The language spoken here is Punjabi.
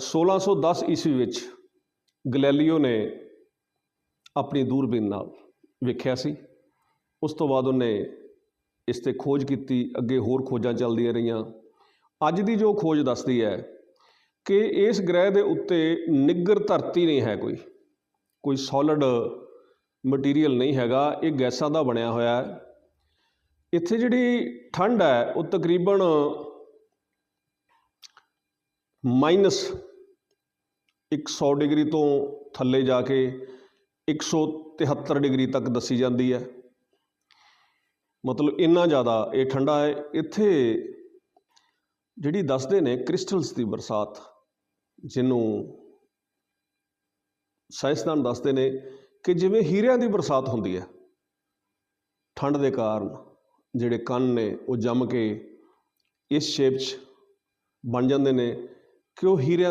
1610 ਈਸਵੀ ਵਿੱਚ ਗੈਲੀਲੀਓ ਨੇ ਆਪਣੀ ਦੂਰਬੀਨ ਨਾਲ ਵੇਖਿਆ ਸੀ। ਉਸ ਤੋਂ ਬਾਅਦ ਉਹਨੇ ਇਸ ਤੇ ਖੋਜ ਕੀਤੀ, ਅੱਗੇ ਹੋਰ ਖੋਜਾਂ ਚੱਲਦੀਆਂ ਰਹੀਆਂ। ਅੱਜ ਦੀ ਜੋ ਖੋਜ ਦੱਸਦੀ ਹੈ ਕਿ ਇਸ ਗ੍ਰਹਿ ਦੇ ਉੱਤੇ ਨਿੱਗਰ ਧਰਤੀ ਨਹੀਂ ਹੈ ਕੋਈ। ਕੋਈ ਸੋਲਿਡ ਮਟੀਰੀਅਲ ਨਹੀਂ ਹੈਗਾ, ਇਹ ਗੈਸਾਂ ਦਾ ਬਣਿਆ ਹੋਇਆ ਹੈ। ਇੱਥੇ ਜਿਹੜੀ ਠੰਡ ਹੈ, ਉਹ ਤਕਰੀਬਨ ਮਾਈਨਸ 100 ਡਿਗਰੀ ਤੋਂ ਥੱਲੇ ਜਾ ਕੇ 173 ਡਿਗਰੀ ਤੱਕ ਦੱਸੀ ਜਾਂਦੀ ਹੈ। ਮਤਲਬ ਇੰਨਾ ਜ਼ਿਆਦਾ ਇਹ ਠੰਡਾ ਹੈ। ਇੱਥੇ ਜਿਹੜੀ ਦੱਸਦੇ ਨੇ ਕ੍ਰਿਸਟਲਸ ਦੀ ਬਰਸਾਤ, ਜਿਹਨੂੰ ਸਾਇੰਸਦਾਨ ਦੱਸਦੇ ਨੇ ਕਿ ਜਿਵੇਂ ਹੀਰਿਆਂ ਦੀ ਬਰਸਾਤ ਹੁੰਦੀ ਹੈ, ਠੰਡ ਦੇ ਕਾਰਨ ਜਿਹੜੇ ਕੰਨ ਨੇ ਉਹ ਜੰਮ ਕੇ ਇਸ ਸ਼ੇਪ 'ਚ ਬਣ ਜਾਂਦੇ ਨੇ ਕਿ ਉਹ ਹੀਰਿਆਂ